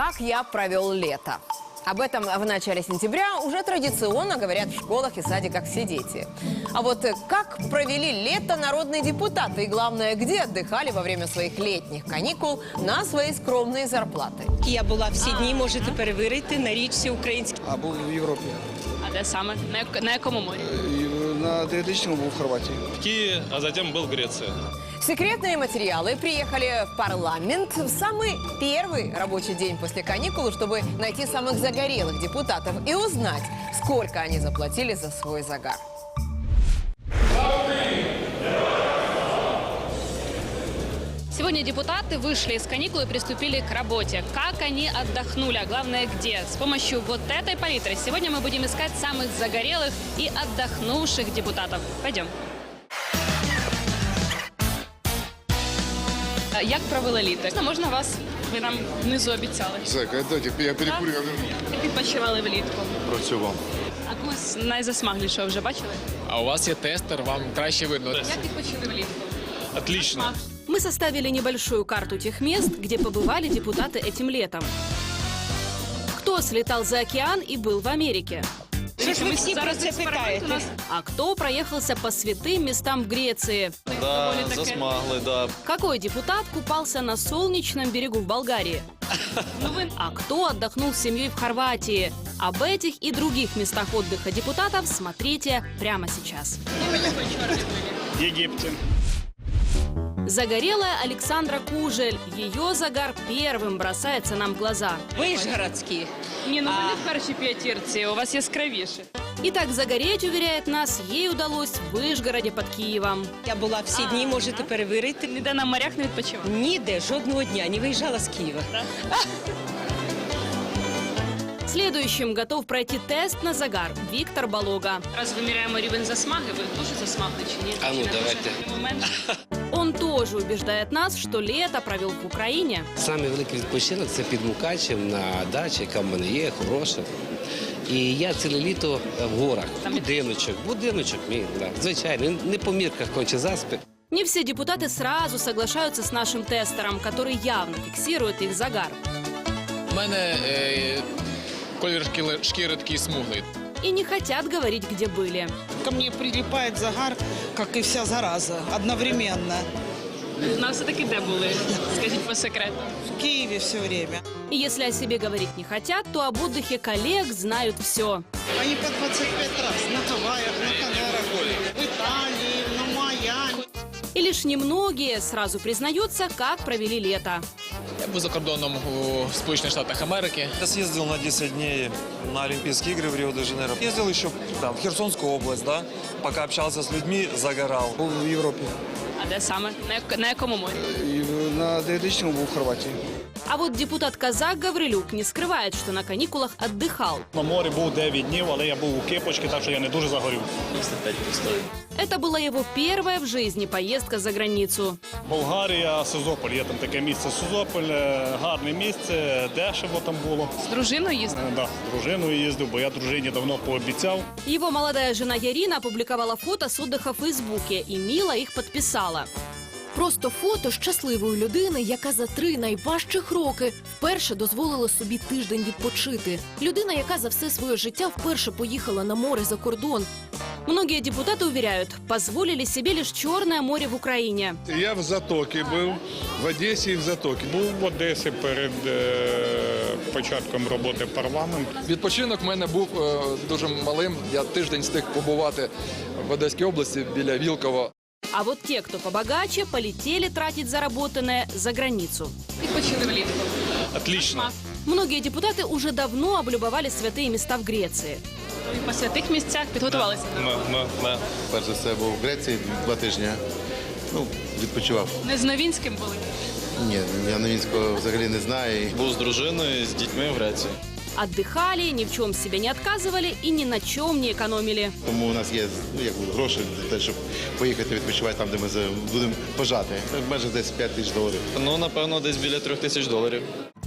Как я провел лето? Об этом в начале сентября уже традиционно говорят в школах и садиках все дети. А вот э, как провели лето народные депутаты и, главное, где отдыхали во время своих летних каникул на свои скромные зарплаты? Я була всі дні, можете перевірити на річці українській. А був в Європі. А де саме? На, як- на якому морі? І на диетичному був в Хорватії. в Киеве, а затем был в Греции. Секретные материалы приехали в парламент в самый первый рабочий день после каникул, чтобы найти самых загорелых депутатов и узнать, сколько они заплатили за свой загар. Сегодня депутаты вышли из каникул и приступили к работе. Как они отдохнули, а главное где? С помощью вот этой палитры сегодня мы будем искать самых загорелых и отдохнувших депутатов. Пойдем. А Як провели літо? Ну, Можна вас? Ви нам внизу обіцяли. Зека, дайте, я перекурю, я верну. Як відпочивали влітку? Працював. А комусь найзасмаглішого вже бачили? А у вас є тестер, вам краще видно. Як відпочили влітку? Отлично. Мы составили небольшую карту тех мест, где побывали депутаты этим летом. Кто слетал за океан и был в Америке? Що ж ви Ми всі про зараз це експеримент у питаєте? нас. А кто проехался по святым местам в Греции? Да, Доволі таке. засмагли, да. Какой депутат купался на солнечном берегу в Болгарии? Ну ви А кто отдохнул с семьей в Хорватии? Об этих и других местах отдыха депутатов смотрите прямо сейчас. В Египте. Загорелая Александра Кужель. Ее загар первым бросается нам в глаза. Ви ж городські. ні, ну ви не в першій п'ятірці, у вас яскравіше. Итак, загореть, уверяет нас, ей удалось в Вышгороде под Киевом. Я була всі дні, можете перевірити. Ніде на морях не відпочивали. Ніде жодного дня не виїжджала з Києва. Следующим готов пройти тест на загар Виктор Болога. Раз виміряємо рівень засмаги, ви дуже засмагли чи ні? А ну, Чи не давайте. дуже? Момент. Он тоже убеждает нас, что лето провел в Украине. Самий великий відпочинок це під Мукачем на дачі, яка в мене є, хороша. І я ціле літо в горах. Будиночок, будиночок мій, да. звичайно, не по мірках конче заспи. Не все депутаты сразу соглашаются с нашим тестером, который явно фиксирует их загар. У мене е, колір шкіри, шкіри такий смуглий. И не хотят говорить, где были. Ко мне прилипает загар, как и вся зараза, одновременно. У нас все-таки де були? Скажіть по секрету. В Киеве все время. И если о себе говорить не хотят, то об отдыхе коллег знают все. Они по 25 раз на Гавайях, на Канарах, в Италии, на Майами. И лишь немногие сразу признаются, как провели лето. Був за кордоном у Сполучених Штатах Америки. Я съездил на 10 дней на Олимпийские игры в Рио-де-Жанейро. Ездил еще там, в Херсонскую область, да, пока общался с людьми, загорал. Був в Європі. А де саме? На, як- на якому морі? І на диетичному був в Хорватії. А вот депутат-казак Гаврилюк не скрывает, что на каникулах отдыхал. На морі був 9 днів, але я був у кипочці, так що я не дуже загорів. Это была его первая в жизни поездка за границу. Болгарія, Созополь. Є там таке місце Созополь, е, гарне місце, дешево там було. З дружиною їздили? Е, Да, з дружиною їздив, бо я дружині давно пообіцяв. Его молодая жена Ярина опубликовала фото с отдыха в Фейсбуке и мило их подписала. Просто фото щасливої людини, яка за три найважчих роки вперше дозволила собі тиждень відпочити. Людина, яка за все своє життя вперше поїхала на море за кордон. Многие депутаты уверяют, позволили себе лишь Черное море в Украине. Я в Затокі був, в Одесі і в Затокі. Був в Одесі перед е, початком роботи парламенту. Відпочинок в мене був е, дуже малим. Я тиждень встиг побувати в Одеській області біля Вілкова. А вот те, кто побогаче, полетели тратить заработанное за границу. Відпочили влітку. Отлично. Многие депутаты уже давно облюбовали святые места в Греции. Ви по святих місцях підготувалися? На, на, на. Перш за все був в Греції два тижні. Ну, відпочивав. Не з Новінським були? Ні, я Новінського взагалі не знаю. Був з дружиною, з дітьми в Греції. Отдыхали, ни в чем себе не отказывали и ни на чем не экономили. Тому у нас є ну, як гроші для того, щоб поїхати відпочивати там, де ми за- будемо пожати. Майже десь 5 тисяч доларів. Ну, напевно, десь біля трьох тисяч доларів.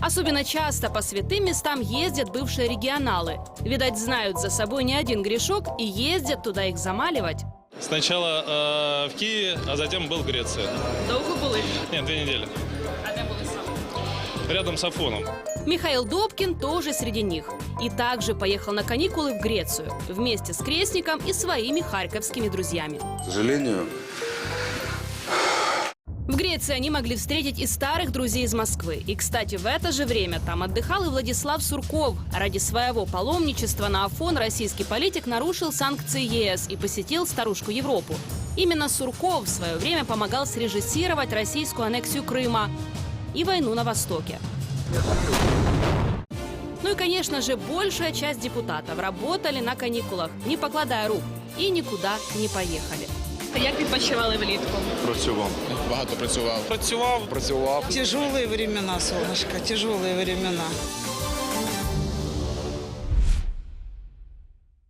Особенно часто по святым местам ездят бывшие регионалы. Видать, знают за собой не один грешок и ездят туда их замаливать. Сначала э, в Киеве, а затем был в Греции. Довго були? Нет, две недели. А де були саме? Рядом с Афоном. Михаил Добкин тоже среди них. И также поехал на каникулы в Грецию вместе с крестником и своими харьковскими друзьями. К сожалению, В Греции они могли встретить и старых друзей из Москвы. И, кстати, в это же время там отдыхал и Владислав Сурков. Ради своего паломничества на Афон российский политик нарушил санкции ЕС и посетил старушку Европу. Именно Сурков в свое время помогал срежиссировать российскую аннексию Крыма и войну на Востоке. Ну и, конечно же, большая часть депутатов работали на каникулах, не покладая рук, и никуда не поехали. Як відпочивали влітку? працював. Багато працював. Працював Працював. Тяжелые времена, солнышко, тяжелые времена.